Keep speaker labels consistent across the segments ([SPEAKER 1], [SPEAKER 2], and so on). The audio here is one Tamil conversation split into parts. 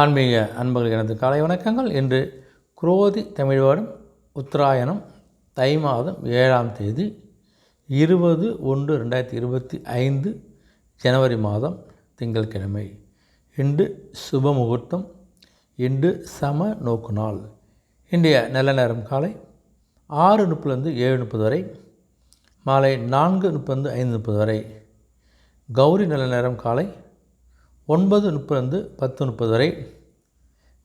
[SPEAKER 1] ஆன்மீக அன்பர்கள் எனது காலை வணக்கங்கள். இன்று குரோதி தமிழ் வருடம் உத்தராயணம் தை மாதம் ஏழாம் தேதி இருபது ஒன்று ரெண்டாயிரத்தி இருபத்தி ஐந்து ஜனவரி மாதம் திங்கட்கிழமை இன்று சுப முகூர்த்தம் இன்று சம நோக்கு நாள். இன்றைய நல்ல நேரம் காலை ஆறு முப்பதுலேருந்து ஏழு முப்பது வரை மாலை நான்கு முப்பது ஐந்து முப்பது வரை. கௌரி நல்ல நேரம் காலை ஒன்பது முப்பது பத்து முப்பது வரை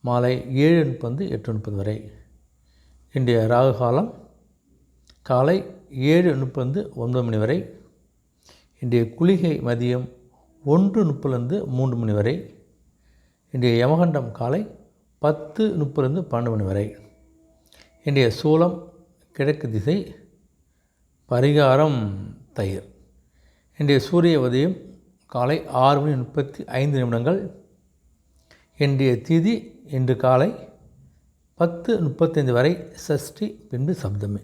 [SPEAKER 1] மாலை ஏழு முப்பது எட்டு முப்பது வரை. இன்றைய ராகு காலம் காலை ஏழு முப்பது ஒன்பது மணி வரை இன்றைய குளிகை மதியம் ஒன்று முப்பதுலேருந்து மூன்று மணி வரை இன்றைய யமகண்டம் காலை பத்து முப்பதுலேருந்து பன்னெண்டு மணி வரை. இன்றைய சூலம் கிழக்கு திசை பரிகாரம் தயிர். இன்றைய சூரிய உதயம் காலை ஆறு மணி முப்பத்தி ஐந்து நிமிடங்கள். இன்றைய திதி இன்று காலை பத்து முப்பத்தைந்து வரை சஷ்டி பின்பு சப்தமி.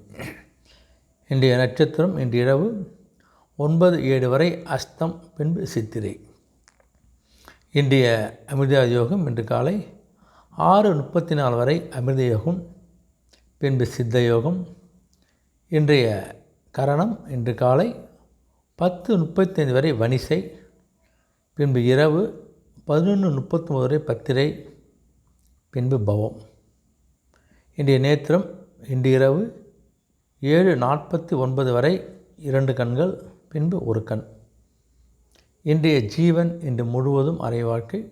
[SPEAKER 1] இன்றைய நட்சத்திரம் இன்று இரவு ஒன்பது ஏழு வரை அஸ்தம் பின்பு சித்திரை. இன்றைய அமிர்தா யோகம் இன்று காலை ஆறு முப்பத்தி நாலு வரை அமிர்த யோகம் பின்பு சித்த யோகம். இன்றைய கரணம் இன்று காலை பத்து முப்பத்தைந்து வரை வனிசை பின்பு இரவு பதினொன்று முப்பத்தொம்பது வரை பத்திரை பின்பு பவம். இன்றைய நேத்திரம் இன்று இரவு ஏழு நாற்பத்தி ஒன்பது வரை இரண்டு கண்கள் பின்பு ஒரு கண். இன்றைய ஜீவன் இன்று முழுவதும் அரை வாழ்க்கை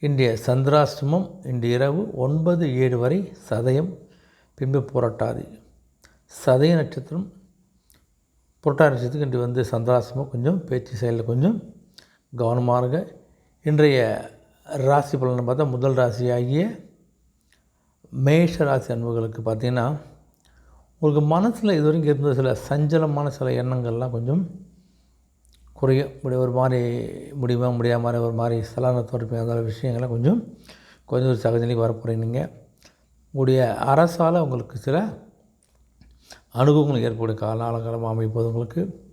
[SPEAKER 1] இன்றைய சந்திராஷ்டமம் இன்று இரவு ஒன்பது ஏழு வரை சதயம் பின்பு புரட்டாதி. சதய நட்சத்திரம் புரட்டாதி நட்சத்திரத்துக்கு இன்று வந்து சந்திராசிரமம் கொஞ்சம் பேச்சு செயலில் கொஞ்சம் கவனமாக இருங்க இன்றைய ராசி பலன் பார்த்தா முதல் ராசியாகிய மேஷ ராசி அன்புகளுக்கு பார்த்திங்கன்னா உங்களுக்கு மனசில் இது வரைக்கும் இருந்த சில சஞ்சலமான சில எண்ணங்கள்லாம் கொஞ்சம் குறையும் இப்படி ஒரு மாதிரி முடியுமா முடியாத மாதிரி ஒரு மாதிரி சலனத்தோடு அந்த விஷயங்கள்லாம் கொஞ்சம் கொஞ்சம் ஒரு சகஜநிலைக்கு வரப்போகிறீங்க நீங்கள் உங்களுடைய அரசால் உங்களுக்கு சில அனுபவங்கள் ஏற்படும். காலகாலமாக அமைப்பது உங்களுக்கு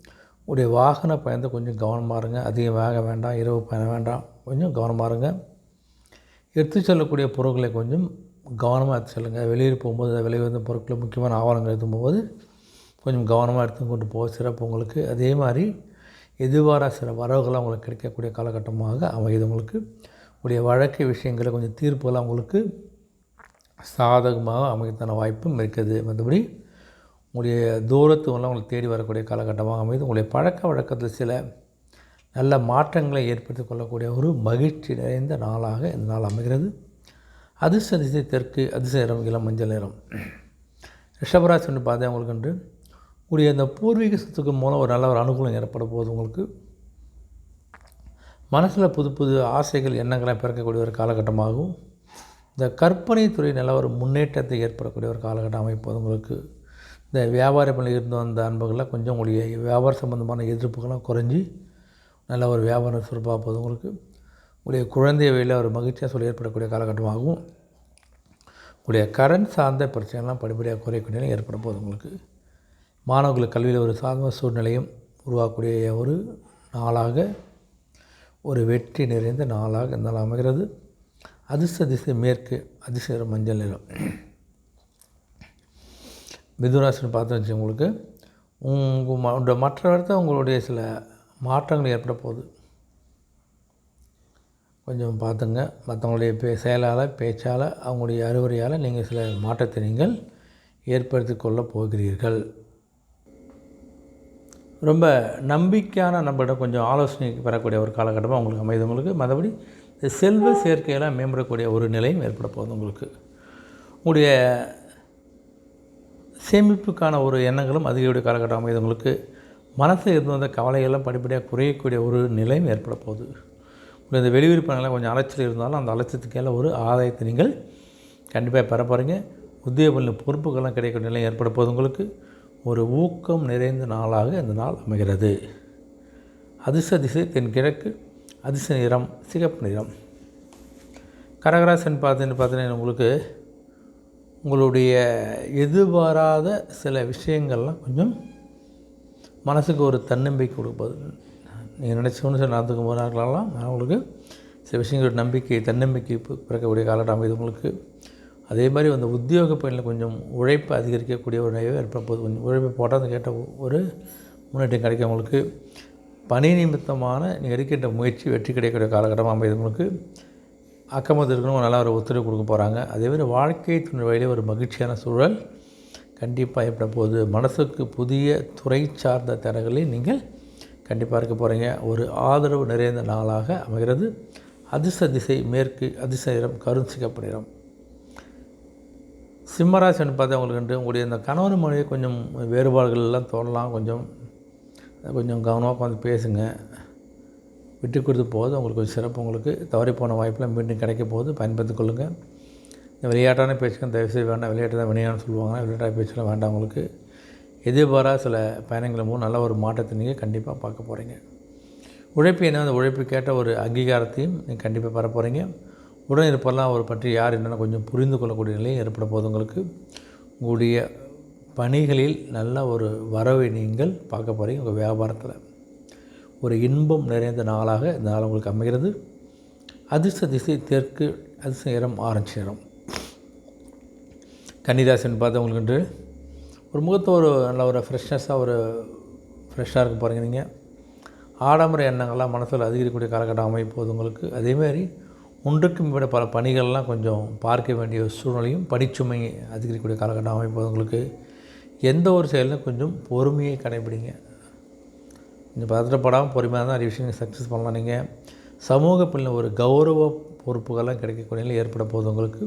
[SPEAKER 1] உடைய வாகன பயணத்தை கொஞ்சம் கவனமாக இருங்க. அதிகம் வேக வேண்டாம் இரவு பயணம் வேண்டாம். கொஞ்சம் கவனமாக இருங்க. எடுத்து செல்லக்கூடிய பொருட்களை கொஞ்சம் கவனமாக எடுத்து செல்லுங்கள் வெளியில் போகும்போது வெளியே வந்த பொருட்களை முக்கியமான ஆவணங்கள் எடுத்து போகும்போது கொஞ்சம் கவனமாக எடுத்து கொண்டு போக சிறப்பு உங்களுக்கு. அதே மாதிரி எதிர்பாராத சில வரவுகளாக உங்களுக்கு கிடைக்கக்கூடிய காலகட்டமாக அமையுது உங்களுக்கு. உடைய வழக்கு விஷயங்களை கொஞ்சம் தீர்ப்புகளாக உங்களுக்கு சாதகமாக அமைக்கத்தான வாய்ப்பும் இருக்குது. மற்றபடி உங்களுடைய தூரத்துவெல்லாம் உங்களுக்கு தேடி வரக்கூடிய காலகட்டமாக அமைது. உங்களுடைய பழக்க வழக்கத்தில் சில நல்ல மாற்றங்களை ஏற்படுத்தி கொள்ளக்கூடிய ஒரு மகிழ்ச்சி நிறைந்த நாளாக இந்த நாள் அமைகிறது. அதிர்ஷ்ட திசை தெற்கு அதிர்ஷ்ட நிறம் இளம் மஞ்சள் நிறம். ரிஷபராசி ஒன்று பார்த்தேன் உங்களுக்கு என்று உடைய இந்த பூர்வீக சொத்துக்கு மூலம் ஒரு நல்ல ஒரு அனுகூலம் ஏற்பட போகுது உங்களுக்கு. மனசில் புது புது ஆசைகள் எண்ணங்களை பிறக்கக்கூடிய ஒரு காலகட்டமாகவும் இந்த கற்பனை துறை நல்ல ஒரு முன்னேற்றத்தை ஏற்படக்கூடிய ஒரு காலகட்டம் அமைப்பது உங்களுக்கு. இந்த வியாபார பணியில் இருந்து வந்த அன்புகள்லாம் கொஞ்சம் உங்களுக்கு வியாபார சம்மந்தமான எதிர்ப்புகள்லாம் குறைஞ்சி நல்ல ஒரு வியாபாரம் சிறப்பாக போகுது உங்களுக்கு உங்களுடைய குழந்தை வழியில் ஒரு மகிழ்ச்சியாக சொல்லி ஏற்படக்கூடிய காலகட்டமாகவும் உங்களுடைய கடன் சார்ந்த பிரச்சனைலாம் படிப்படியாக குறையக்கூடிய நிலை ஏற்பட போகுது உங்களுக்கு. மாணவர்களுக்கு கல்வியில் ஒரு சாதக சூழ்நிலையும் உருவாக்கக்கூடிய ஒரு நாளாக ஒரு வெற்றி நிறைந்த நாளாக இந்த நாள் அமைகிறது. அதிர்ஷ்ட திசை மேற்கு அதிர்ஷ்ட மஞ்சள் நிறம். மிதுராசின்னு பார்த்து வச்சு உங்களுக்கு உங்கள் மற்ற இடத்த உங்களுடைய சில மாற்றங்கள் ஏற்பட போகுது. கொஞ்சம் பார்த்துங்க. மற்றவங்களுடைய பே செயலால் பேச்சால் அவங்களுடைய அறிவுரையால் நீங்கள் சில மாற்றத்தை நீங்கள் ஏற்படுத்தி கொள்ளப் போகிறீர்கள். ரொம்ப நம்பிக்கையான நம்மகிட்ட கொஞ்சம் ஆலோசனை பெறக்கூடிய ஒரு காலகட்டமாக உங்களுக்கு அமைது உங்களுக்கு. மற்றபடி செல்வ சேர்க்கையெல்லாம் மேம்படக்கூடிய ஒரு நிலையும் ஏற்பட போகுது உங்களுக்கு. உங்களுடைய சேமிப்புக்கான ஒரு எண்ணங்களும் அதிகக்கூடிய காலகட்டம் அமைது உங்களுக்கு மனசில் இருந்து வந்த கவலைகள்லாம் படிப்படியாக குறையக்கூடிய ஒரு நிலையும் ஏற்பட போகுது. இந்த வெளியூர் கொஞ்சம் அலைச்சல் இருந்தாலும் அந்த அலைச்சத்துக்கெல்லாம் ஒரு ஆதாயத்தை நீங்கள் கண்டிப்பாக பெற போகிறீங்க உத்தியோகங்களின் பொறுப்புகள்லாம் கிடைக்கக்கூடிய நிலை ஏற்பட போகுது உங்களுக்கு. ஒரு ஊக்கம் நிறைந்த நாளாக இந்த நாள் அமைகிறது. அதிர்ஷ்ட திசை தென்கிழக்கு அதிர்ஷ்ட நிறம் சிகப்பு நிறம். கரகராசன் பார்த்துன்னு பார்த்தீங்கன்னா உங்களுக்கு உங்களுடைய எதிர்பாராத சில விஷயங்கள்லாம் கொஞ்சம் மனசுக்கு ஒரு தன்னம்பிக்கை கொடுப்பது. நீங்கள் நினச்சோன்னு சில நடந்துக்கும் போது இருக்கலாம் உங்களுக்கு சில விஷயங்களோட நம்பிக்கை தன்னம்பிக்கை பிறக்கக்கூடிய காலகட்டம் இது உங்களுக்கு. அதே மாதிரி அந்த உத்தியோக பணியில் கொஞ்சம் உழைப்பு அதிகரிக்கக்கூடிய ஒரு நிலையை ஏற்பட கொஞ்சம் உழைப்பு போட்டால் கேட்ட ஒரு முன்னேற்றம் கிடைக்கும் உங்களுக்கு. பணி நிமித்தமான நீங்கள் எடுக்கின்ற முயற்சி வெற்றி கிடைக்கக்கூடிய காலகட்டமாக அமைது உங்களுக்கு. அக்கமத்து இருக்கணும் நல்லா ஒரு ஒத்துழைப்பு கொடுக்க போகிறாங்க அதேமாதிரி வாழ்க்கை துணை வழியில் ஒரு மகிழ்ச்சியான சூழல் கண்டிப்பாக ஏற்பட போகுது மனசுக்கு புதிய துறை சார்ந்த திறன்களை நீங்கள் கண்டிப்பாக இருக்க போகிறீங்க ஒரு ஆதரவு நிறைந்த நாளாக அமைகிறது. அதிர்ஷ்ட திசை மேற்கு அதிர்ஷ்ட நிறம் கருஞ்சிகப்பு நிறம். சிம்மராசின்னு பார்த்தா உங்களுக்கு உங்களுடைய இந்த கணவன் மொழியை கொஞ்சம் வேறுபாடுகள் எல்லாம் தோணலாம். கொஞ்சம் கொஞ்சம் கவனமாக உட்காந்து பேசுங்க. விட்டு கொடுத்து போது உங்களுக்கு கொஞ்சம் சிறப்பு. உங்களுக்கு தவறி போன வாய்ப்பெலாம் மீண்டும் கிடைக்க போது பயன்படுத்திக் கொள்ளுங்கள் இந்த விளையாட்டான பேச்சுக்கும் தயவுசெய்து வேண்டாம். விளையாட்டு தான் வினையான்னு சொல்லுவாங்க. விளையாட்டான பேச்சுலாம் வேண்டாம் உங்களுக்கு. எதிர்பாரா சில பயணங்கள் மூலம் நல்ல ஒரு மாற்றத்தை நீங்கள் கண்டிப்பாக பார்க்க போகிறீங்க உழைப்பு என்ன? அந்த உழைப்பு கேட்ட ஒரு அங்கீகாரத்தையும் நீங்கள் கண்டிப்பாக பெற போகிறீங்க உடன் இருப்பெல்லாம் அவர் பற்றி யார் என்னென்னு கொஞ்சம் புரிந்து கொள்ளக்கூடிய நிலையும் ஏற்பட போது உங்களுக்கு. உங்களுடைய பணிகளில் நல்ல ஒரு வரவை நீங்கள் பார்க்க போகிறீங்க உங்கள் வியாபாரத்தில். ஒரு இன்பம் நிறைந்த நாளாக இந்த நாள் உங்களுக்கு அமைகிறது. அதிர்ஷ்ட திசை தெற்கு அதிர்ஷ்ட நேரம் ஆரஞ்சு நேரம் கன்னிராசின்னு பார்த்தவங்களுக்கு உங்களுக்கு ஒரு முகத்தை ஒரு நல்ல ஒரு ஃப்ரெஷ்னஸாக ஒரு ஃப்ரெஷ்ஷாக இருக்க பாருங்கள் நீங்கள் ஆடம்பர எண்ணங்கள்லாம் மனசில் அதிகரிக்கக்கூடிய காலகட்டம் அமையும் போது உங்களுக்கு. அதேமாதிரி ஒன்றுக்கும் விட பல பணிகள்லாம் கொஞ்சம் பார்க்க வேண்டிய சூழ்நிலையும் பணிச்சுமை அதிகரிக்கக்கூடிய காலகட்டம் அமையும் போது உங்களுக்கு. எந்த ஒரு செயலும் கொஞ்சம் பொறுமையை கடைபிடிங்க. கொஞ்சம் பதற்றப்படாமல் பொறுமையாக தான் நிறைய விஷயங்கள் சக்ஸஸ் பண்ணலாம். நீங்கள் சமூக பிள்ளை ஒரு கௌரவ பொறுப்புகள்லாம் கிடைக்கக்கூடிய நிலை ஏற்பட போகுது உங்களுக்கு.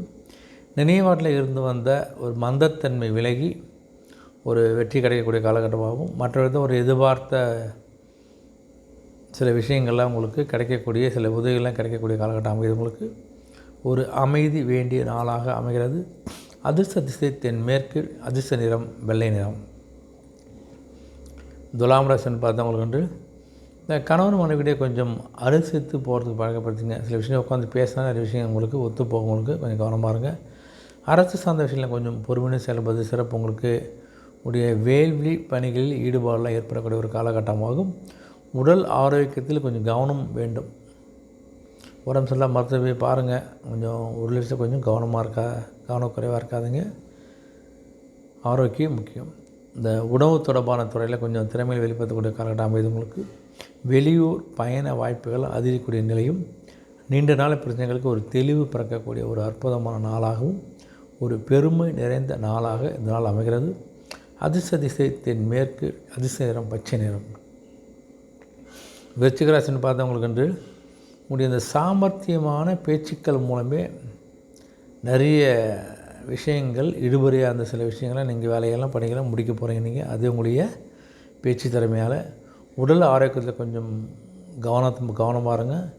[SPEAKER 1] நினைவாட்டில் இருந்து வந்த ஒரு மந்தத்தன்மை விலகி ஒரு வெற்றி கிடைக்கக்கூடிய காலகட்டமாகவும் மற்ற ஒரு எதிர்பார்த்த சில விஷயங்கள்லாம் உங்களுக்கு கிடைக்கக்கூடிய சில உதவிகள்லாம் கிடைக்கக்கூடிய காலகட்டம் அமைகிறது. உங்களுக்கு ஒரு அமைதி வேண்டிய நாளாக அமைகிறது. அதிர்ஷ்ட திசை தென்மேற்கு அதிர்ஷ்ட நிறம் வெள்ளை நிறம். துலாம் ராசின்னு பார்த்தா உங்களுக்கு வந்து இந்த கணவன் மனைவிடையே கொஞ்சம் அனுசரித்து போகிறதுக்கு பழக்கப்படுத்துங்க. சில விஷயம் உட்காந்து பேசினா நிறைய விஷயம் உங்களுக்கு ஒத்து போகும் உங்களுக்கு. கொஞ்சம் கவனமாக இருங்க. அரசு சார்ந்த விஷயங்களில் கொஞ்சம் பொறுமையான செயல்படுது சிறப்பு. உங்களுக்கு உடைய வேள்வி பணிகளில் ஈடுபாடெலாம் ஏற்படக்கூடிய ஒரு காலகட்டமாகும். உடல் ஆரோக்கியத்தில் கொஞ்சம் கவனம் வேண்டும். உடம்பு சரியில்லை மருத்துவ போய் பாருங்கள் கொஞ்சம் ஒரு லட்சம் கொஞ்சம் கவனமாக இருக்கா கவனக்குறைவாக இருக்காதுங்க. ஆரோக்கியம் முக்கியம். இந்த உணவு தொடர்பான துறையில் கொஞ்சம் திறமையை வெளிப்படுத்தக்கூடிய காலகட்டம் அமைது உங்களுக்கு வெளியூர் பயண வாய்ப்புகள் அதிகக்கூடிய நிலையும் நீண்ட நாள் பிரச்சனைகளுக்கு ஒரு தெளிவு பிறக்கக்கூடிய ஒரு அற்புதமான நாளாகவும் ஒரு பெருமை நிறைந்த நாளாக இந்த நாள் அமைகிறது. அதிர்ஷ்ட திசை மேற்கு அதிர்ஷ்ட நிறம் பச்சை நிறம். விருச்சிகராசின்னு பார்த்தவங்களுக்கு என்று உங்களுடைய இந்த சாமர்த்தியமான பேச்சுக்கள் மூலமே நிறைய விஷயங்கள் இழுபறியாக இருந்த சில விஷயங்களை நீங்கள் வேலையெல்லாம் பணிகளாக முடிக்க போகிறீங்க நீங்கள் அது உங்களுடைய பேச்சு திறமையால். உடல் ஆரோக்கியத்தில் கொஞ்சம் கவனத்து கவனமாக இருங்க.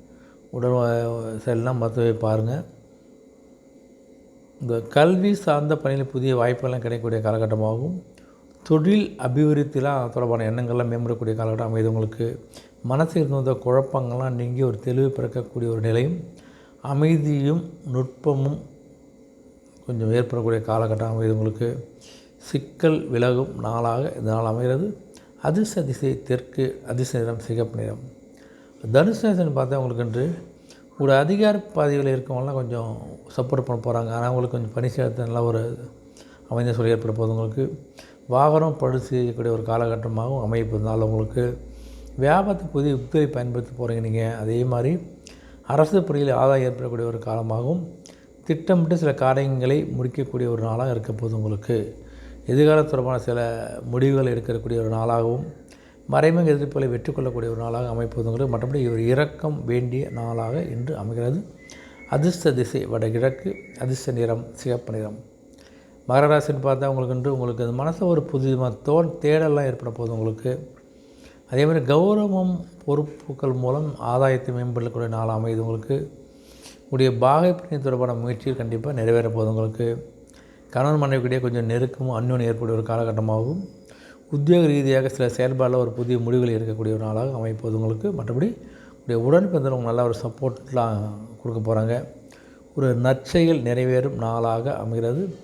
[SPEAKER 1] உடல் செல்லாம் மருத்துவ பாருங்கள் இந்த கல்வி சார்ந்த பணியில் புதிய வாய்ப்புகள்லாம் கிடைக்கக்கூடிய காலகட்டமாகும். தொழில் அபிவிருத்திலாம் தொடர்பான எண்ணங்கள்லாம் மேம்படக்கூடிய காலகட்டம் அமைது உங்களுக்கு. மனசில் இருந்த குழப்பங்கள்லாம் நீங்கி ஒரு தெளிவு பிறக்கக்கூடிய ஒரு நிலையும் அமைதியும் நுட்பமும் கொஞ்சம் ஏற்படக்கூடிய காலகட்டம் அமைது உங்களுக்கு சிக்கல் விலகும் நாளாக இந்த நாள் அமைகிறது. அதிர்ஷ்ட திசை தெற்கு அதிர்ஷ்ட நிறம் சிகப்பு நிறம். தனுசு பார்த்தா உங்களுக்கு என்று ஒரு அதிகார பதவியில் இருக்கவங்களாம் கொஞ்சம் சப்போர்ட் பண்ண போகிறாங்க ஆனால் அவங்களுக்கு கொஞ்சம் பணி சேர்த்து நல்ல ஒரு அமைந்த சூழல் ஏற்பட போகுது உங்களுக்கு. வாகனம் பழு செய்யக்கூடிய ஒரு காலகட்டமாகவும் அமைப்பதுனால உங்களுக்கு. வியாபாரத்தை புதிய யுக்தியை பயன்படுத்த போகிறீங்க நீங்கள் அதே மாதிரி அரசு பணியில் ஆதாயம் ஏற்படக்கூடிய ஒரு காலமாகவும் திட்டமிட்டு சில காரியங்களை முடிக்கக்கூடிய ஒரு நாளாக இருக்க போது உங்களுக்கு எதிர்கால தொடர்பான சில முடிவுகள் எடுக்கக்கூடிய ஒரு நாளாகவும் மறைமுக எதிர்ப்புகளை வெற்றி கொள்ளக்கூடிய ஒரு நாளாக அமைப்பது உங்களுக்கு மற்றபடி ஒரு இரக்கம் வேண்டிய நாளாக இன்று அமைகிறது. அதிர்ஷ்ட திசை வடகிழக்கு அதிர்ஷ்ட நிறம் சிகப்பு நிறம். மகர ராசின்னு பார்த்தா உங்களுக்கு என்று உங்களுக்கு அந்த மனசில் ஒரு புது தோ தேடலாம் ஏற்பட போது உங்களுக்கு. அதே மாதிரி கௌரவம் பொறுப்புகள் மூலம் ஆதாயத்தை மேம்படுத்தக்கூடிய நாள் அமையுது உங்களுக்கு. உடைய பாகைப்பணி தொடர்பான முயற்சிகள் கண்டிப்பாக நிறைவேற போகுது உங்களுக்கு. கணவன் மனைவிக்கிடையே கொஞ்சம் நெருக்கமும் அந்யோன்யம் ஏற்படும் ஒரு காலகட்டமாகவும் உத்தியோக ரீதியாக சில செயல்பாடில் ஒரு புதிய முடிவுகள் இருக்கக்கூடிய ஒரு நாளாக அமைப்போது உங்களுக்கு. மற்றபடி உடைய உடன்பிறந்தவங்க நல்ல ஒரு சப்போர்ட்லாம் கொடுக்க போகிறாங்க ஒரு நற்செயல் நிறைவேறும் நாளாக அமைகிறது.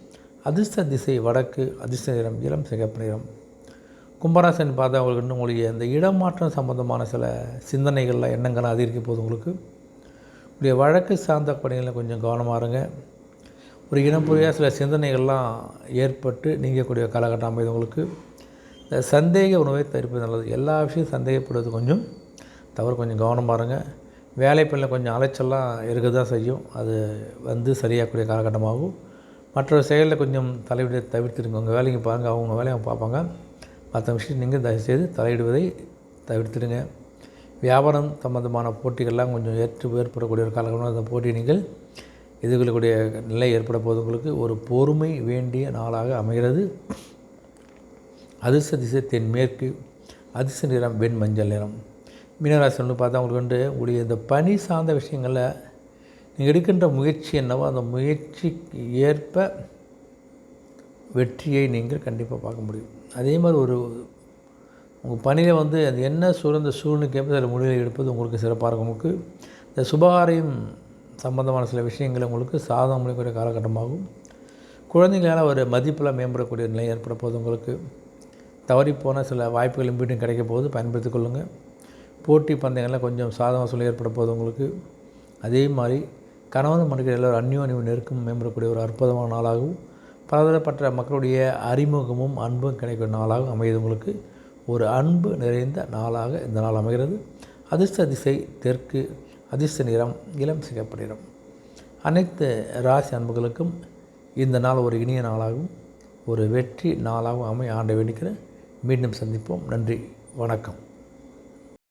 [SPEAKER 1] அதிர்ஷ்ட திசை வடக்கு அதிர்ஷ்ட நிறம் இளம் சிகப்பு நிறம். கும்பராசன் பார்த்தா உங்களுக்கு இன்னும் உங்களுக்கு இந்த இடமாற்றம் சம்பந்தமான சில சிந்தனைகளில் எண்ணங்கள் அதிகரிக்க போது உங்களுக்கு. உடைய வழக்கு சார்ந்த பணிகளை கொஞ்சம் கவனமாக இருங்க. ஒரு இனம் புரியாத சில சிந்தனைகள்லாம் ஏற்பட்டு நீங்கக்கூடிய காலகட்டம் அமைது உங்களுக்கு. இந்த சந்தேக உணவை தவிர்ப்பது நல்லது. எல்லா விஷயம் சந்தேகப்படுவது கொஞ்சம் தவறு. கொஞ்சம் கவனமாக இருங்க. வேலை பணியில் கொஞ்சம் அலைச்சல்லாம் இருக்க தான் செய்யும். அது வந்து சரியாகக்கூடிய காலகட்டமாகும். மற்ற செயலில் கொஞ்சம் தலையிட தவிர்த்துருங்க. உங்கள் வேலைக்கு பாருங்கள் அவங்க வேலையை அவங்க பார்ப்பாங்க. மற்ற விஷயம் நீங்கள் தயவுசெய்து தலையிடுவதை தவிர்த்துடுங்க. வியாபாரம் சம்பந்தமான போட்டிகள்லாம் கொஞ்சம் ஏற்று ஏற்படக்கூடிய ஒரு காலகட்டம். அந்த போட்டி நீங்கள் எதிர்கொள்ளக்கூடிய நிலை ஏற்பட போது உங்களுக்கு ஒரு பொறுமை வேண்டிய நாளாக அமைகிறது. அதிர்ஷ்ட திசை தென்மேற்கு அதிர்ஷ்ட நிறம் வெண் மஞ்சள் நிறம். மீனராசி பார்த்தா உங்களுக்கு வந்து உங்களுடைய இந்த பணி சார்ந்த விஷயங்களில் நீங்கள் எடுக்கின்ற முயற்சி என்னவோ அந்த முயற்சிக்கு ஏற்ப வெற்றியை நீங்கள் கண்டிப்பாக பார்க்க முடியும். அதே மாதிரி ஒரு உங்கள் பணியில் வந்து அது என்ன சூழ்ந்த சூழ்நிலைக்கு ஏற்ப அதில் முடிவை எடுப்பது உங்களுக்கு சிறப்பாக இருக்கும். உங்களுக்கு இந்த சுபகாரியம் சம்பந்தமான சில விஷயங்கள் உங்களுக்கு சாதகம் முடிக்கக்கூடிய காலகட்டமாகும். குழந்தைங்களால் ஒரு மதிப்பில் மேம்படக்கூடிய நிலை ஏற்பட போது உங்களுக்கு. தவறிப்போன சில வாய்ப்புகள் மீண்டும் கிடைக்க போது பயன்படுத்தி கொள்ளுங்கள் போட்டி பந்தயங்களில் கொஞ்சம் சாதம் வசூல் ஏற்பட போது உங்களுக்கு. அதே மாதிரி கணவன் மனைவி எல்லோரும் அந்யோன்யம் நெருக்கம் மேம்படக்கூடிய ஒரு அற்புதமான நாளாகவும் பலதரப்பட்ட மக்களுடைய அறிமுகமும் அன்பும் கிடைக்கும் நாளாகவும் அமையுது உங்களுக்கு. ஒரு அன்பு நிறைந்த நாளாக இந்த நாள் அமைகிறது. அதிர்ஷ்ட திசை தெற்கு அதிர்ஷ்ட நிறம் இளம் சிகப்பு நிறம். அனைத்து ராசி அன்புகளுக்கும் இந்த நாள் ஒரு இனிய நாளாகவும் ஒரு வெற்றி நாளாகவும் அமைய ஆண்டை வேண்டிக்கிறேன் மீண்டும் சந்திப்போம். நன்றி வணக்கம்.